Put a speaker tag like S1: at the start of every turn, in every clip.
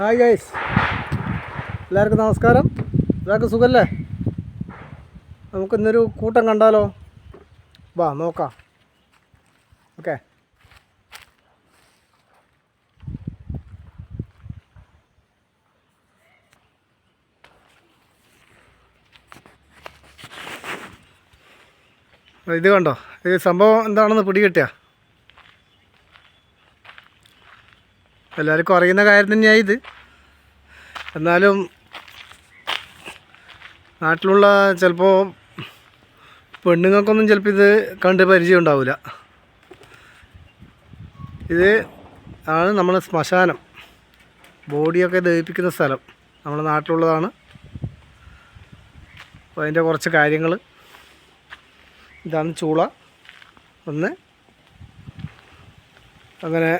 S1: Hi guys എല്ലാവർക്കും നമസ്കാരം. എല്ലാവർക്കും സുഖല്ലേ? നമുക്കിന്നൊരു കൂട്ടം കണ്ടാലോ? വാ നോക്കാം. ഓക്കെ. ഇത് കണ്ടോ? ഇത് സംഭവം എന്താണെന്ന് പിടികിട്ടിയ? എല്ലാവർക്കും അറിയുന്ന കാര്യം തന്നെയാണ് ഇത്. എന്നാലും നാട്ടിലുള്ള ചിലപ്പോൾ പെണ്ണുങ്ങൾക്കൊന്നും ചിലപ്പോൾ ഇത് കണ്ട് പരിചയം ഉണ്ടാവില്ല ഇത് ആണ് നമ്മുടെ ശ്മശാനം. ബോഡിയൊക്കെ ദഹിപ്പിക്കുന്ന സ്ഥലം. നമ്മുടെ നാട്ടിലുള്ളതാണ്. അപ്പോൾ അതിന്റെ കുറച്ച് കാര്യങ്ങൾ ഇതാണ് ചൂള. ഒന്ന് അങ്ങനെ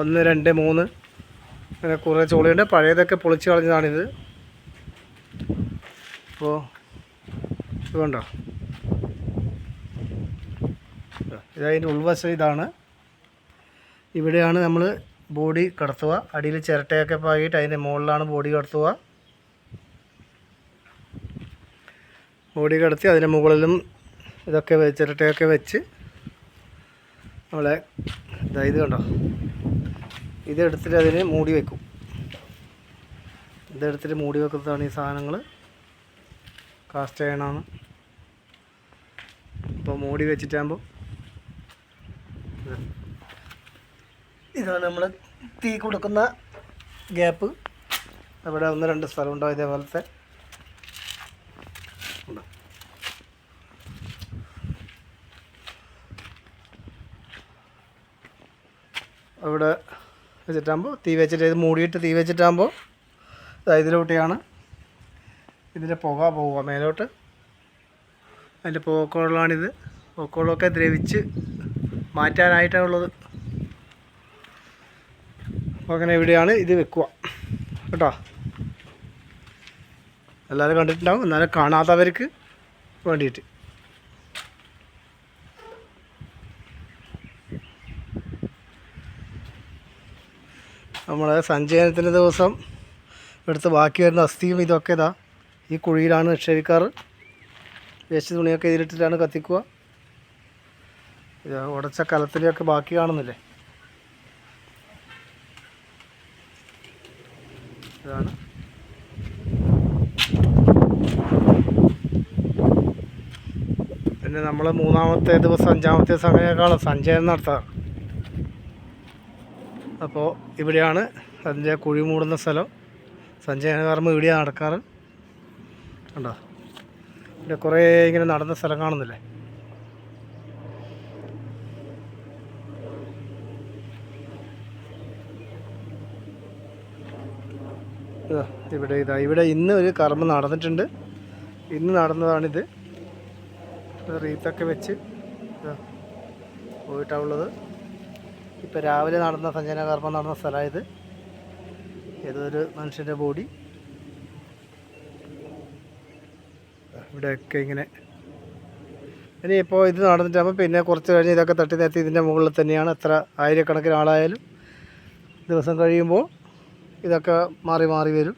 S1: ഒന്ന് രണ്ട് മൂന്ന്. അങ്ങനെ കുറേ ചോളിയുണ്ട്. പഴയതൊക്കെ പൊളിച്ച് കളഞ്ഞതാണിത്. അപ്പോൾ ഇതുകൊണ്ടോ കണ്ടോ? ഇതതിന്റെ ഉൾവശം ഇതാണ്. ഇവിടെയാണ് നമ്മൾ ബോഡി കടത്തുക. അടിയിൽ ചിരട്ടയൊക്കെ പാകിയിട്ട് അതിന്റെ മുകളിലാണ് ബോഡി കടത്തുക. ബോഡി കടത്തി അതിന്റെ മുകളിലും ഇതൊക്കെ ചിരട്ടയൊക്കെ വെച്ച് നമ്മളെ ഇതായത് കണ്ടോ? ഇതെടുത്തിട്ട് അതിന് മൂടി വെക്കും. ഇതെടുത്തിട്ട് മൂടി വെക്കുന്നതാണ് ഈ സാധനങ്ങൾ. കാസ്റ്റ് ചെയ്യണമെന്ന് അപ്പോൾ മൂടി വെച്ചിട്ടാകുമ്പോൾ ഇതാണ് നമ്മൾ തീ കൊടുക്കുന്ന ഗ്യാപ്പ് അവിടെ ഒന്ന് രണ്ട് സ്ഥലം ഉണ്ടാവും ഇതേപോലത്തെ? അവിടെ വെച്ചിട്ടാകുമ്പോൾ തീ വെച്ചിട്ട് ഇത് മൂടിയിട്ട് തീ വെച്ചിട്ടാകുമ്പോൾ ഇതിലോട്ടെയാണ് ഇതിന്റെ പുക പോവുക. മേലോട്ട് അതിന്റെ പോക്കോളാണിത്. പോക്കോളൊക്കെ ദ്രവിച്ച് മാറ്റാനായിട്ടാണുള്ളത്. അപ്പോൾ അങ്ങനെ ഇവിടെയാണ് ഇത് വെക്കുക. കേട്ടോ? എല്ലാവരും കണ്ടിട്ടുണ്ടാവും. എന്നാലും കാണാത്തവർക്ക് വേണ്ടിയിട്ട്. നമ്മളെ സഞ്ചയനത്തിന്റെ ദിവസം എടുത്ത് ബാക്കി വരുന്ന അസ്ഥിയും ഇതൊക്കെ ഇതാ. ഈ കുഴിയിലാണ് നിക്ഷേപിക്കാറ് വേസ്റ്റ് തുണിയൊക്കെ ഇതിലിട്ടിട്ടാണ് കത്തിക്കുക. ഇത് ഉടച്ച കലത്തിലൊക്കെ ബാക്കി കാണുന്നില്ലേ? ഇതാണ്. പിന്നെ നമ്മൾ മൂന്നാമത്തെ ദിവസം അഞ്ചാമത്തെ സമയക്കാളും സഞ്ചയനം നടത്താറ്. അപ്പോൾ ഇവിടെയാണ് അതിന്റെ കുഴി മൂടുന്ന സ്ഥലം. സഞ്ചയന കർമ്മം ഇവിടെയാണ് നടക്കാറ്. കണ്ടോ? ഇവിടെ കുറേ ഇങ്ങനെ നടന്ന സ്ഥലം കാണുന്നില്ലേ? ഇവിടെ ഇതാ ഇവിടെ ഇന്ന് ഒരു കർമ്മം നടന്നിട്ടുണ്ട്. ഇന്ന് നടന്നതാണിത്. റീത്തൊക്കെ വെച്ച് പോയിട്ടാണുള്ളത് ഇപ്പോൾ രാവിലെ നടന്ന സഞ്ചന കർമ്മം നടന്ന സ്ഥലമായത് ഏതൊരു മനുഷ്യന്റെ ബോഡി. ഇവിടെയൊക്കെ ഇങ്ങനെ. ഇനി ഇപ്പോൾ ഇത് നടന്നിട്ടാകുമ്പോൾ പിന്നെ കുറച്ച് കഴിഞ്ഞ് ഇതൊക്കെ തട്ടി നിരത്തി ഇതിന്റെ മുകളിൽ തന്നെയാണ് എത്ര ആയിരക്കണക്കിന് ആളായാലും ദിവസം കഴിയുമ്പോൾ ഇതൊക്കെ മാറി മാറി വരും.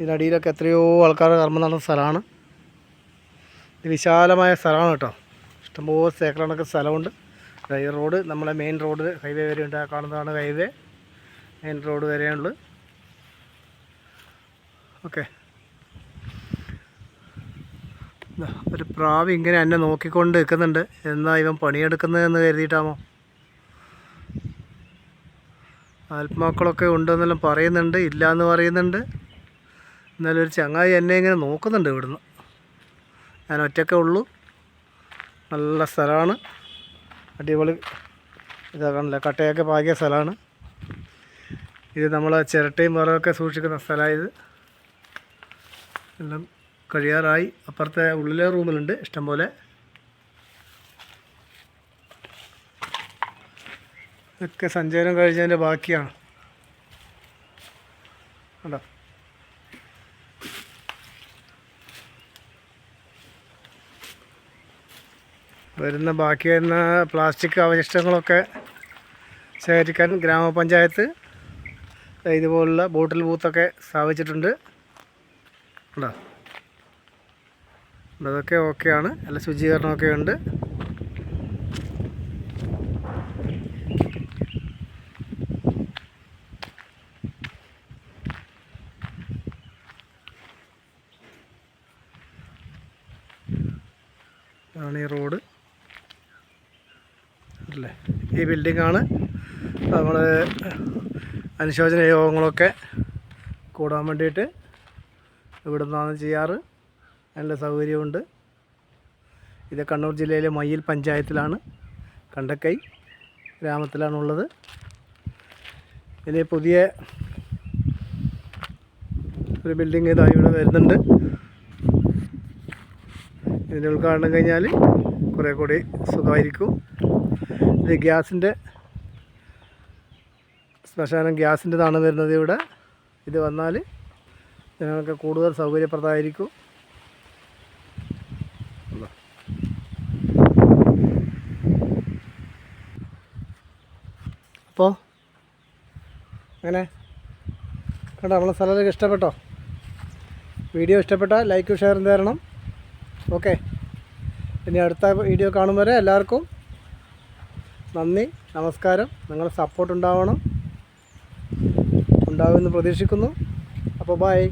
S1: ഇതിനടിയിലൊക്കെ എത്രയോ ആൾക്കാർ കർമ്മം നടന്ന സ്ഥലമാണ്. ഇത് വിശാലമായ സ്ഥലമാണ് കേട്ടോ. ഇഷ്ടംപോലെ ഏക്കർ കണക്ക് സ്ഥലമുണ്ട്. ഈ റോഡ് നമ്മളെ മെയിൻ റോഡ് ഹൈവേ വരെ ഉണ്ട് ആ കാണുന്നതാണ് ഹൈവേ മെയിൻ റോഡ് വരെയുള്ളത് ഓക്കെ ഒരു പ്രാവ് ഇങ്ങനെ എന്നെ നോക്കിക്കൊണ്ട് നിൽക്കുന്നുണ്ട്. എന്നാ ഇവൻ പണിയെടുക്കുന്നതെന്ന് കരുതിയിട്ടാമോ ആത്മാക്കളൊക്കെ ഉണ്ടെന്നെല്ലാം പറയുന്നുണ്ട് ഇല്ല എന്ന് പറയുന്നുണ്ട്. എന്നാലും ഒരു ചങ്ങായി എന്നെ ഇങ്ങനെ നോക്കുന്നുണ്ട് ഇവിടുന്ന്. ഞാൻ ഒറ്റയ്ക്കേ ഉള്ളൂ. നല്ല സ്ഥലമാണ്. അടിപൊളി ഇതാ കാണില്ല കട്ടയൊക്കെ പാകിയ സ്ഥലമാണ്. ഇത് നമ്മൾ ചിരട്ടയും വിറകൊക്കെ സൂക്ഷിക്കുന്ന സ്ഥലമായത് എല്ലാം കഴിയാറായി. അപ്പുറത്തെ ഉള്ളിലെ റൂമിലുണ്ട് ഇഷ്ടംപോലെ ഇതൊക്കെ സഞ്ചാരം കഴിഞ്ഞതിന്റെ ബാക്കിയാണ്. കണ്ടോ? വരുന്ന ബാക്കി വരുന്ന പ്ലാസ്റ്റിക് അവശിഷ്ടങ്ങളൊക്കെ ശേഖരിക്കാൻ ഗ്രാമപഞ്ചായത്ത് ഇതുപോലുള്ള ബോട്ടിൽ ബൂത്തൊക്കെ സ്ഥാപിച്ചിട്ടുണ്ട്. ഉണ്ടോ അതൊക്കെ ഓക്കെയാണ്. നല്ല ശുചീകരണമൊക്കെ ഉണ്ട്. ആണ് ഈ റോഡ്. അല്ലേ? ഈ ബിൽഡിങ്ങാണ് നമ്മൾ അനുശോചന യോഗങ്ങളൊക്കെ കൂടാൻ വേണ്ടിയിട്ട് ഇവിടെ നിന്നാണ് ചെയ്യാറ്. നല്ല സൗകര്യമുണ്ട്. ഇത് കണ്ണൂർ ജില്ലയിലെ മയ്യിൽ പഞ്ചായത്തിലാണ്. കണ്ടക്കൈ ഗ്രാമത്തിലാണുള്ളത്. ഇനി പുതിയ ഒരു ബിൽഡിംഗ് ഇതായി ഇവിടെ വരുന്നുണ്ട്. ഇതിന്റെ ഉദ്ഘാടനം കഴിഞ്ഞാൽ കുറേ കൂടി സുഖമായിരിക്കും. ഇത് ഗ്യാസിന്റെ ശ്മശാനം ഗ്യാസിന്റെതാണ് വരുന്നത് ഇവിടെ. ഇത് വന്നാൽ ജനങ്ങൾക്ക് കൂടുതൽ സൗകര്യപ്രദമായിരിക്കും? അപ്പോൾ അങ്ങനെ കണ്ടോ നമ്മളെ സ്ഥലമൊക്കെ ഇഷ്ടപ്പെട്ടോ? വീഡിയോ ഇഷ്ടപ്പെട്ടാൽ ലൈക്കും ഷെയറും തരണം. ഓക്കെ. ഇനി അടുത്ത വീഡിയോ കാണും വരെ എല്ലാവർക്കും നന്ദി നമസ്കാരം. നിങ്ങളുടെ സപ്പോർട്ട് ഉണ്ടാവണം. ഉണ്ടാവുമെന്ന് പ്രതീക്ഷിക്കുന്നു. അപ്പോൾ ബൈ